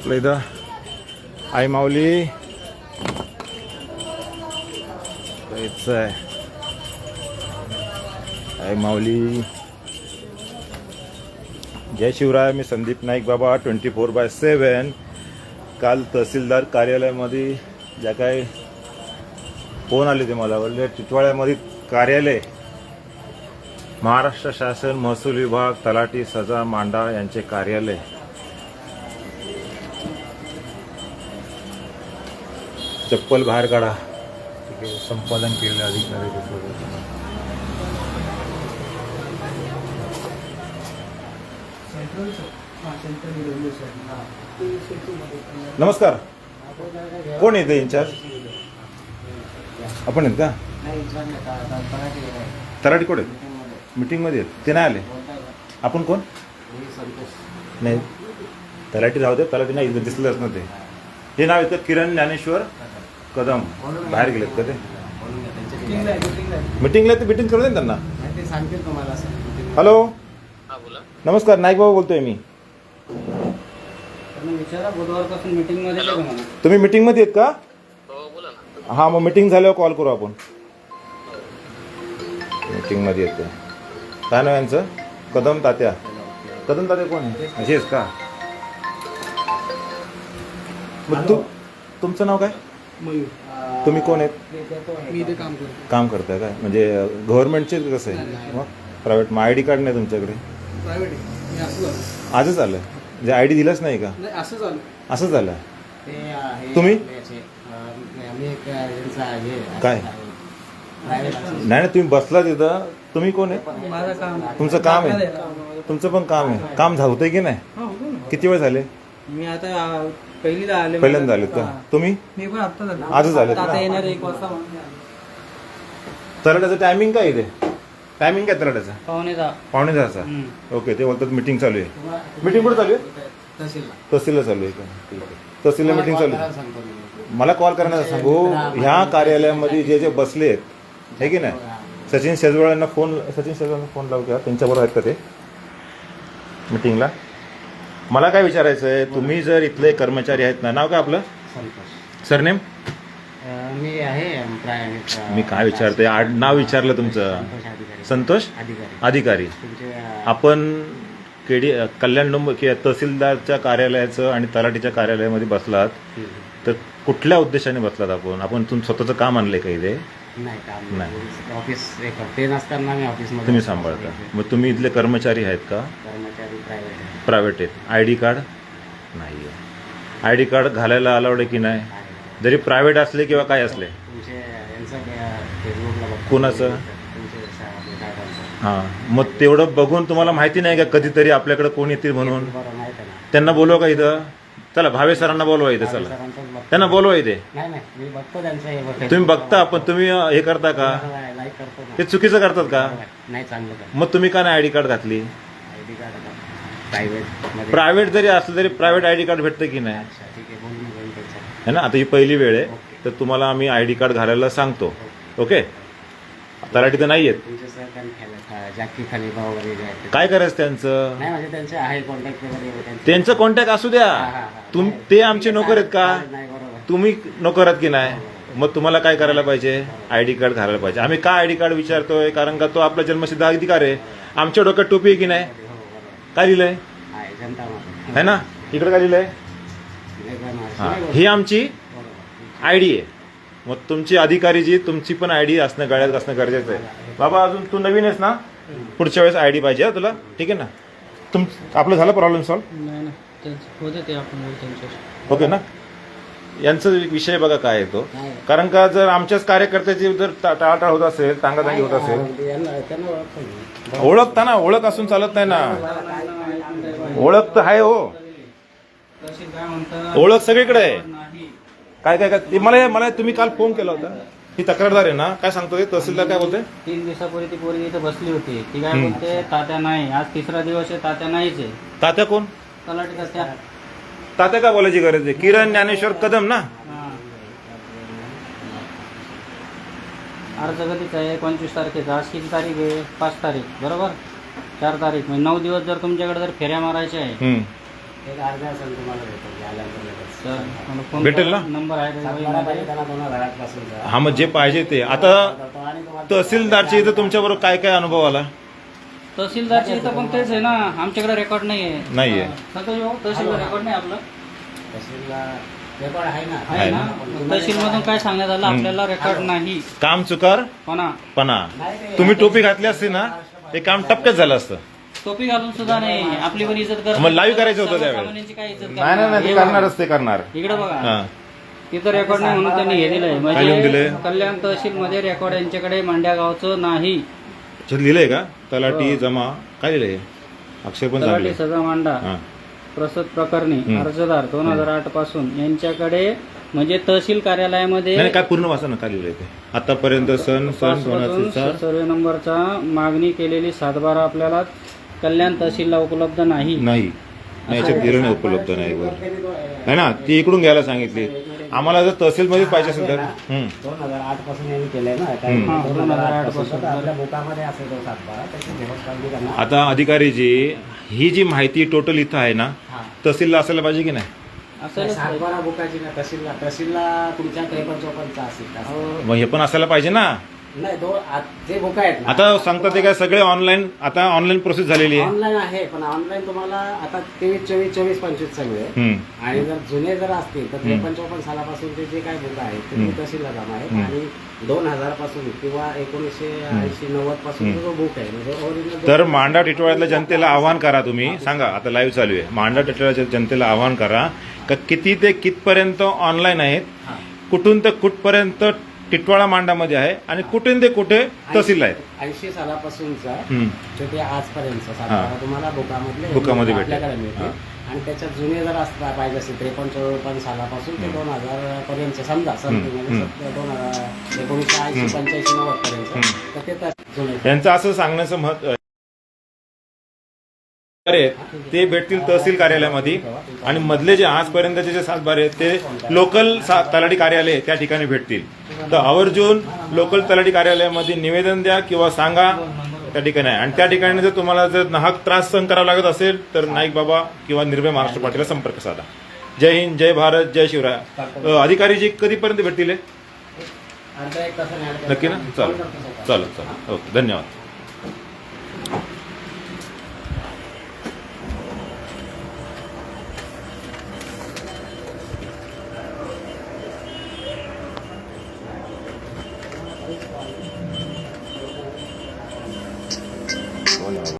आपलं इथं आई माऊली. आहे. आई माऊली. जय शिवराय मी संदीप नाईक बाबा ट्वेंटी फोर बाय सेवन काल तहसीलदार कार्यालयामध्ये ज्या काही फोन आले ते मला म्हणजे बोलले टिटवाळ्यामध्ये कार्यालय महाराष्ट्र शासन महसूल विभाग तलाठी सजा मांडा यांचे कार्यालय. चप्पल बाहेर काढा. संपादन केलेलं अधिकारी नमस्कार. कोण येतं इन्चार्ज आपण आहेत का? तलाठी कोण आहेत? मीटिंगमध्ये आहेत. ते नाही आले. आपण कोण? नाही. तलाठी राहू दे. तलाठी नाही दिसलंच ना ते हे नाव येतं किरण ज्ञानेश्वर कदम. बाहेर गेलेत का ते? मीटिंगला ते मीटिंग करू दे ना त्यांना ते सांगतील तुम्हाला सर हॅलो हा बोला. नमस्कार नाईक बाबा बोलतोय मी. बुधवारपासून मीटिंगमध्ये तुम्ही आहेत का? हो बोला ना. हां मग मीटिंग झाल्यावर कॉल करू आपण. मीटिंगमध्ये येते. काय नाव यांचं? कदम तात्या. कदम तात्या कोण आहे? का? मग तू तुमचं नाव काय? तुम्ही कोण आहेत? मी इथे काम करतो काम करताय काय? म्हणजे गव्हर्नमेंटचे कसं आहे? मग प्रायव्हेट मग आय डी कार्ड नाही तुमच्याकडे? प्रायव्हेट आहे. मी असं झालं. आजच आलं म्हणजे आय डी दिलाच नाही का? नाही असं झालं. असं झालं? तुम्ही? हे काय? नाही नाही तुम्ही बसला तिथं तुम्ही कोण आहे तुमचं काम आहे. तुमचं पण काम आहे. काम होतंय की नाही? किती वेळ झाले? मी आता पहिलीला आले पहिल्यांदा आलेत का? तुम्ही? मी पण आता झालं आजच आलेत आता का येणार एक वाजता तलाट्याचं टायमिंग काय इथे? टायमिंग काय तलाट्याचा? पाहुणे दहा. पावणे दहाचा? ओके ते बोलतात मीटिंग चालू आहे. मीटिंग कुठे चालू आहे? तहसीलला. तहसीलला चालू आहे का? ठीक आहे. तहसीलला मीटिंग चालू आहे. मला कॉल करण्याचं सांगू? ह्या कार्यालयामध्ये जे जे बसले आहेत हे की नाही? सचिन शेजवळांना फोन सचिन शेजवळांना फोन लावू घ्या. त्यांच्याबरोबर आहेत का ते? मीटिंगला मला काय विचारायचं आहे तुम्ही जर इथले कर्मचारी आहेत ना नाव काय आपलं? संतोष. सरनेम? अं, मी आहे प्रायव्हेट मी काय विचारतोय आड नाव विचारलं तुमचं. संतोष अधिकारी. संतोष? अधिकारी. अधिकारी. तुमचे अं, आपण केडी कल्याण डोंब कि तहसीलदारच्या कार्यालयाचं आणि तलाठीच्या कार्यालयामध्ये बसलात. तर कुठल्या उद्देशाने बसलात आपण? आपण तुम स्वतःचं काम आणलंय का इथे? नाही काम नाही. ऑफिस एक ते नसताना मी ऑफिसमध्ये तुम्ही सांभाळता. मग तुम्ही इथले कर्मचारी आहेत का? कर्मचारी प्रायव्हेट आहे प्रायव्हेट आहेत. आय डी कार्ड नाही आहे आय डी कार्ड घालायला अलाउड आहे की नाही? आहे. जरी प्रायव्हेट असले किंवा काय असले. तुमचे यांचं काय फेसबुकला बघतो. कोणाचं? तुमचे सा- दादांचं. हां. मग तेवढं बघून तुम्हाला माहिती नाही का कधीतरी आपल्याकडे कोण येतील म्हणून? बरं माहीत आहे ना. त्यांना बोलवा का इथं? चला भावे सरांना बोलवा इथं चला. सरांचंच बघतो. त्यांना बोलवा इथे. नाही नाही मी बघतो त्यांचं हे बघ- तुम्ही बघता पण तुम्ही हे करता का? बरोबर, लाईक करतो ना. ते चुकीचं करतात का. नाही चांगलं मग तुम्ही का नाही आय डी कार्ड घातली? आय डी कार्ड प्रायव्हेटमध्ये. प्रायव्हेट जरी असलं तरी प्रायव्हेट आय डी कार्ड भेटतं की नाही? अच्छा ठीक आहे त्याच्या है ना? आता ही पहिली वेळ आहे तर तुम्हाला आम्ही आय डी कार्ड घालायला सांगतो. ओके? तलाठी तर नाही आहेत तुमचे सर काही खायला जाकी खलिफा वगैरे जे आहेत. ते. काय करायचं त्यांचं? नाही म्हणजे त्यांचे आहे कॉन्टॅक्ट वगैरे त्यांचे त्यांचं कॉन्टॅक्ट असू द्या. हा, हा, हा. तुम ते आमचे नोकर आहेत का? नाही बरोबर. तुम्ही नोकर आहेत की नाही? मग तुम्हाला काय करायला पाहिजे? आय डी कार्ड घालायला पाहिजे. आम्ही का आय डी कार्ड विचारतोय? कारण का तो आपला जन्मसिद्ध अधिकार आहे. आमच्या डोक्यात टोपी आहे की नाही? हो बरोबर. काय लिहिलंय? आहे जनता है ना? इकडे काय लिहिलंय? महाराज. हा. नाही बरोबर. ही आमची बरोबर. आय डी आहे. मग तुमची अधिकारी जी तुमची पण आय डी असणं गळ्यात असणं गरजेचं आहे. बाबा अजून तू नवीन आहेस ना? पुढच्या वेळेस आय डी पाहिजे हा तुला? ठीक आहे ना? तुम आपलं झालं प्रॉब्लेम सॉल्व नाही ना त्यांचं होते ते आपण बोलू त्यांच्याशी. ओके ना? यांचा विषय बघा काय येतो. कारण का जर आमच्याच कार्यकर्त्याची जर टा- टाळाटाळ होत असेल टांगाटांगी होत असेल. यांना- त्यांना ओळखतो ना ओळख असून चालत नाही ना. ओळख तर आहे हो. तहसील काय म्हणतात ओळख सगळीकडे आहे. काय काय काय? ते मला मला तुम्ही काल फोन केला होता. ही तक्रारदार आहे ना? काय सांगतो ते? तहसीलदार काय बोलते तीन दिवसापूर्वी ती पोरगी इथे बसली होती. ती काय. बोलते? तात्या नाही. आज तिसरा दिवस आहे तात्या नाहीच आहे. तात्या कोण? तलाठी तात्या. तात्या काय बोलायची गरज आहे? किरण ज्ञानेश्वर कदम ना. अर्ज कधीच आहे? पंचवीस तारखेचा. आज किती तारीख आहे? पाच तारीख. बरोबर? चार तारीख. म्हणजे नऊ दिवस जर तुमच्याकडे जर फेऱ्या मारायच्या आहे. एक अर्ध्या असेल तुम्हाला भेटेल फोन करा. ना? नंबर आहे सातबारा त्याच्यावर. पाहिजे त्यांना दोन हजारापासूनचा. हा मग जे पाहिजे ते. आता आणि तुम्हाला- तहसीलदारच्या इथं तुमच्याबरोबर काय काय अनुभव आला? तहसीलदारच्या इथं पण तेच आहे ना आमच्याकडे रेकॉर्ड नाही आहे नाहीये. तहसीलला रेकॉर्ड नाही आपलं. तहसीलला रेकॉर्ड आहे ना? आहे ना. पण तुम्हाला- तहसीलमधून काय सांगण्यात आलं. आपल्याला रेकॉर्ड नाही. काम चुकार? पणा. पणा. तुम्ही टोपी घातली असती ना ते काम टपक्यात झालं असतं. टोपी घालून सुद्धा नाही. आपली पण इज्जत करत मग live करायचं होतं त्यावेळेस. सर्वसामान्यांची काय इज्जत नाही नाही नाही ते हे. करणारच ते करणार. इकडे बघा. हा. तिथं रेकॉर्ड नाही म्हणून त्यांनी हे दिलंय. काय लिहून म्हणजे दिलंय? कल्याण तहसील मध्ये रेकॉर्ड यांच्याकडे मांड्या गावचं नाही. लिहिलंय का? तलाठी जमा. काय लिहिलंय? अक्षर पण तलाठी सजा मांडा. हा. प्रसूत प्रकरणी. अर्जदार दोन हजार आठपासून यांच्याकडे म्हणजे तहसील कार्यालयामध्ये नाही काय पूर्ण वाचा ना काय लिहिलंय ते? आतापर्यंत सण सण दोन हजार चार सर्वे नंबरचा मागणी केलेली सातबारा आपल्याला कल्याण तहसीलला उपलब्ध नाही. नाही. नाही याच्यात उपलब्ध नाही वर. आहे ना ती इकडून घ्यायला सांगितली. आम्हाला जर तहसीलमध्येच पाहिजे असेल तर. हम्म. दोन हजार आठपासून यांनी केलंय ना काय हम्म. दोन हजार आठपासून. तर आपल्या बुकामध्ये असेल तो सातबारा त्याची झेरॉक्स काढली त्यांना आता अधिकारीजी ही जी माहिती टोटल इथं आहे ना हा. तहसीलला असायला पाहिजे की नाही? असं सातबारा बुकाची ना तहसीलला तहसीलला तुमच्या त्रेपन्न चौपन्नचा असेल तहसील. मग हे पण असायला पाहिजे ना. नाही दोन आ- जे बुक आहेत ना. आता सांगतात ते काय सगळे ऑनलाईन आता ऑनलाईन प्रोसेस झालेली आहे. ऑनलाईन आहे पण ऑनलाईन तुम्हाला आता तेवीस चोवीस चोवीस पंचवीस सगळे हम्म. आणि जर जुने जर असतील तर त्रेपन्न चौपन्न सालापासूनचे जे काही बुक आहेत ते हम्म. जमा आहेत हम्म. आणि दोन हजारपासून किंवा एकोणीसशे ऐंशी नव्वदपासून जो बुक आहे म्हणजे ओरिजिनल तर मांडा टिटवाळ्यातल्या जनतेला आव्हान करा तुम्ही. सांगा आता लाईव्ह चालू आहे. मांडा टिटवाळ्याच्या जनतेला आव्हान करा का किती ते कितपर्यंत ऑनलाईन आहेत? कुठून ते कुठपर्यंत टिटवाळा मांडामध्ये आहे आणि कुठून ते कुठे तहसील आहेत ऐंशी सालापासूनचा हम्म. तर ते आजपर्यंत सातबारा तुम्हाला बुकामधले बुकामध्ये भेटेल. आपल्याकडे मिळते आणि त्याच्यात जुने जर असता पाहिजे असेल त्रेपन्न चौपन्न सालापासून ते दोन हजार पर्यंत समजा समथिंग म्हणजे दोन हजार एकोणीसशे ऐंशी पंच्याऐंशी नव्वद पर्यंत. तर ते तर जुने. यांचं असं सांगण्याचं महत्त्व अरे ते भेटतील तहसील कार्यालयामध्ये. आणि मधले जे आजपर्यंतचे जे सातबारे आहेत ते लोकल सा- तलाठी कार्यालय त्या ठिकाणी भेटतील. तर आवर्जून लोकल तलाठी कार्यालयामध्ये निवेदन द्या किंवा सांगा त्या ठिकाणी. आहे आणि त्या ठिकाणी जर तुम्हाला जर नाहक त्रास सहन करावा लागत असेल तर नाईक बाबा किंवा निर्भय महाराष्ट्र पार्टीला संपर्क साधा. जय हिंद जय भारत जय शिवराय. अधिकारी जी कधीपर्यंत भेटतील नक्की ना. चालेल. चालेल चालेल. ओके धन्यवाद.